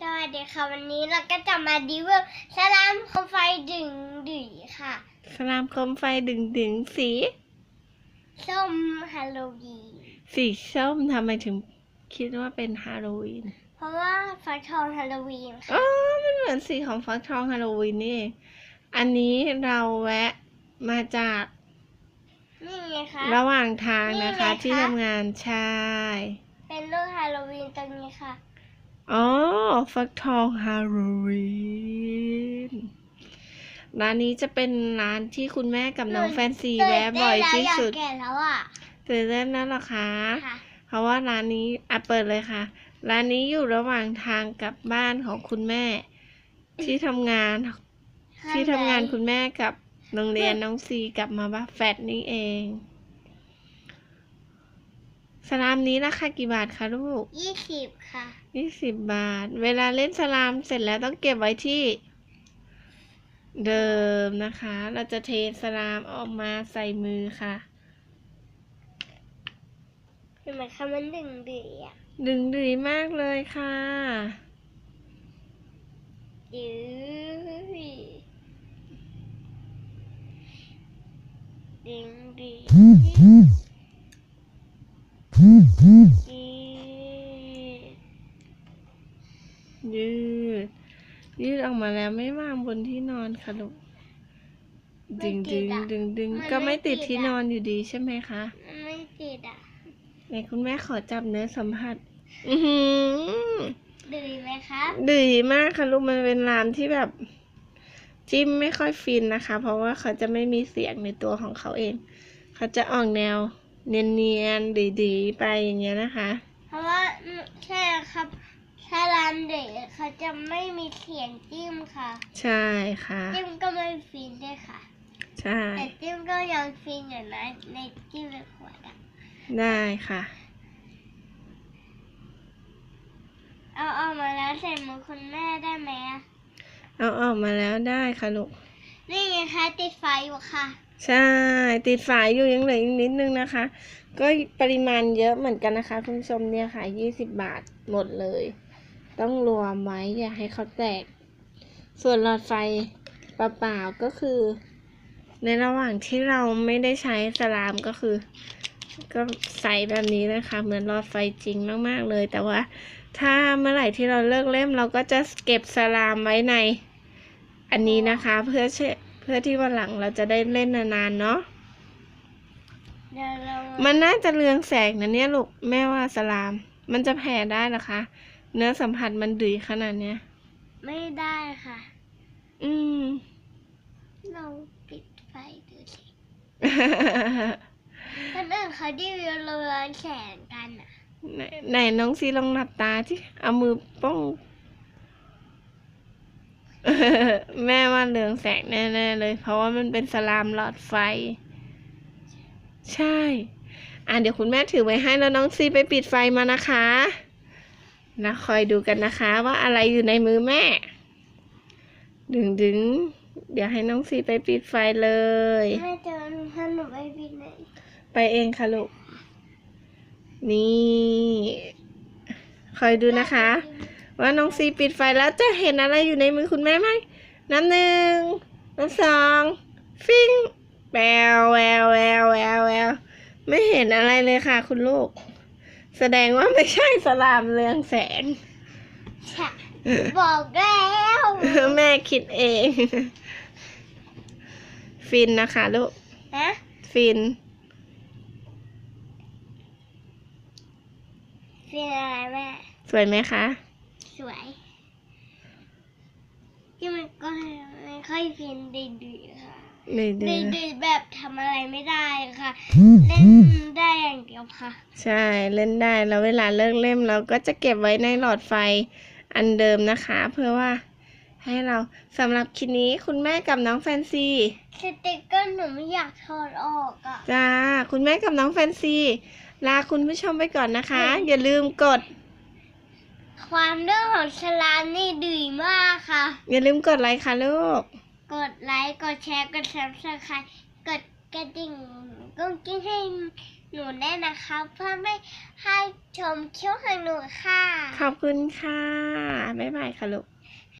สวัสดีค่ะ วันนี้เราก็จะมาดีเวอร์สลามโคมไฟดึงดึยค่ะ สลามโคมไฟดึงดึงสีส้มฮาโลวีนสีส้มทำไมถึงคิดว่าเป็นฮาโลวีนเพราะว่าฟักทองฮาโลวีนค่ะอ๋อมันเหมือนสีของฟักทองฮาโลวีนนี่เองอันนี้เราแวะมาจากนี่ไงคะระหว่างทางนะคะนี่ไงคะที่ทำงานใช่เป็นรูปฮาโลวีนตรงนี้ค่ะ อ๋อ ฟักทองฮาโลวีน ร้านนี้จะเป็นร้านที่คุณแม่กับน้องแฟนซีแวะบ่อยที่สุดตื่นเต้นแล้วอยากแก่แล้วอะตื่นเต้นแล้วเหรอคะค่ะเพราะว่าร้านนี้อะเปิดเลยค่ะ ร้านนี้อยู่ระหว่างทางกลับบ้านของคุณแม่ ที่ทำงาน ที่ทำงานคุณแม่กับโรงเรียนน้องซีกลับมาบ้านแฟดนี่เอง สลามนี้ราคากี่บาทคะลูกยี่สิบค่ะ ยี่สิบบาท เวลาเล่นสลามเสร็จแล้วต้องเก็บไว้ที่ เดิมนะคะ เราจะเทสลามออกมาใส่มือค่ะเห็นไหมคะมันดึงดึยอะ ดึงดีมากเลยค่ะ ดื้อดึงดึยดื้อ ยืด ยืดออก มาแล้วไม่วางบนที่นอนค่ะลูกดึงดึงดึงดึงก็ไม่ติดที่นอนอยู่ดีใช่ไหมคะไม่ติดอะไหนคุณแม่ขอจับเนื้อสัมผัส อือหือดื้อไหมคะดีมากค่ะลูกมันเป็นรามที่แบบ จิ้มไม่ค่อยฟินนะคะ เพราะว่าเขาจะไม่มีเสียงในตัวของเขาเอง เขาจะออกแนว เนียนๆดีๆไปอย่างเงี้ยนะคะ เพราะว่าอืมใช่ครับ ถ้าร้านเด็กเขาจะไม่มีเสียงจิ้มค่ะ ใช่ค่ะ จิ้มก็ไม่ฟินด้วยค่ะ ใช่ แต่จิ้มก็ยังฟินอยู่นะในจิ้มในขวดอะได้ค่ะ เอาออกมาแล้วใส่มือคุณแม่ได้ไหมอะเอาออกมาแล้วได้ค่ะลูก นี่ไงคะติดไฟอยู่ค่ะ ใช่ ติดฝายอยู่ยังเหลืออีกนิดนึงนะคะ ก็ปริมาณเยอะเหมือนกันนะคะ คุณผู้ชมเนี่ยค่ะยี่สิบบาทหมดเลย ต้องรวมไว้อย่าให้เขาแตก ส่วนหลอดไฟเปล่าๆก็คือ ในระหว่างที่เราไม่ได้ใช้สลามก็คือ ก็ใส่แบบนี้นะคะ เหมือนหลอดไฟจริงมากๆเลย แต่ว่า ถ้าเมื่อไหร่ที่เราเลิกเล่มเราก็จะเก็บสลามไว้ใน อันนี้นะคะเพื่อเชเพื่อที่วันหลังเราจะได้เล่นนานๆเนาะเดี๋ยวเรามันน่าจะเรืองแสงนะเนี่ยลูกแม่ว่าสลาม มันจะแผ่ได้เหรอคะ เนื้อสัมผัสมันดีขนาดเนี้ย ไม่ได้ค่ะ อืมเราปิดไฟดูสิคนอื่นเขาดีวิวเรืองแสงกันอะไหนไหนน้องซีลองหลับตาที่เอามือป้องแม่ว่าเรืองแสงแน่ๆเลย เพราะว่ามันเป็นสลามหลอดไฟ ใช่ อะเดี๋ยวคุณแม่ถือไว้ให้แล้วน้องซีไปปิดไฟมานะคะ นะคอยดูกันนะคะว่าอะไรอยู่ในมือแม่ ดึงดึงๆเดี๋ยวให้น้องซีไปปิดไฟเลยแม่เจอหนูถ้าหนูไปปิดไหนไปเองค่ะลูก นี่ คอยดูนะคะ ว่าน้องซีปิดไฟแล้วจะเห็นอะไรอยู่ในมือคุณแม่ไหมน้ำหนึ่งน้ำสองฟิงแววแววแววแววแววไม่เห็นอะไรเลยค่ะคุณลูก แสดงว่าไม่ใช่สลามเรืองแสงใช่บอกแล้วแม่คิดเอง ฟินนะคะลูก นะฟิน ฟินอะไรแม่ สวยไหมคะ สวย ที่มันก็ไม่ค่อยฟินดีๆค่ะนี่ดูดีๆแบบทำอะไรไม่ได้ค่ะ เล่นได้อ ย่างเดียวค่ะ ใช่เล่นได้แล้วเวลาเลิกเล่มเราก็จะเก็บไว้ในหลอดไฟอันเดิมนะคะ เพื่อว่าให้เราสำหรับคลิปนี้คุณแม่กับน้องแฟนซีสติกเกอร์หนูไม่อยากถอดออกอะ จ้าคุณแม่กับน้องแฟนซี ลาคุณผู้ชมไปก่อนนะคะอืมอย่าลืมกด ความเรื่องของฉลามนี่ดีมากค่ะ อย่าลืมกดไลค์ค่ะลูก กดไลค์ กดแชร์ กดซับสไครต์กดกระดิ่งกุ้งกิ้งให้ หนูแน่นะคะเพื่อไม่ให้ชมคิ้วของหนูค่ะ ขอบคุณค่ะ บ๊ายบายค่ะลูก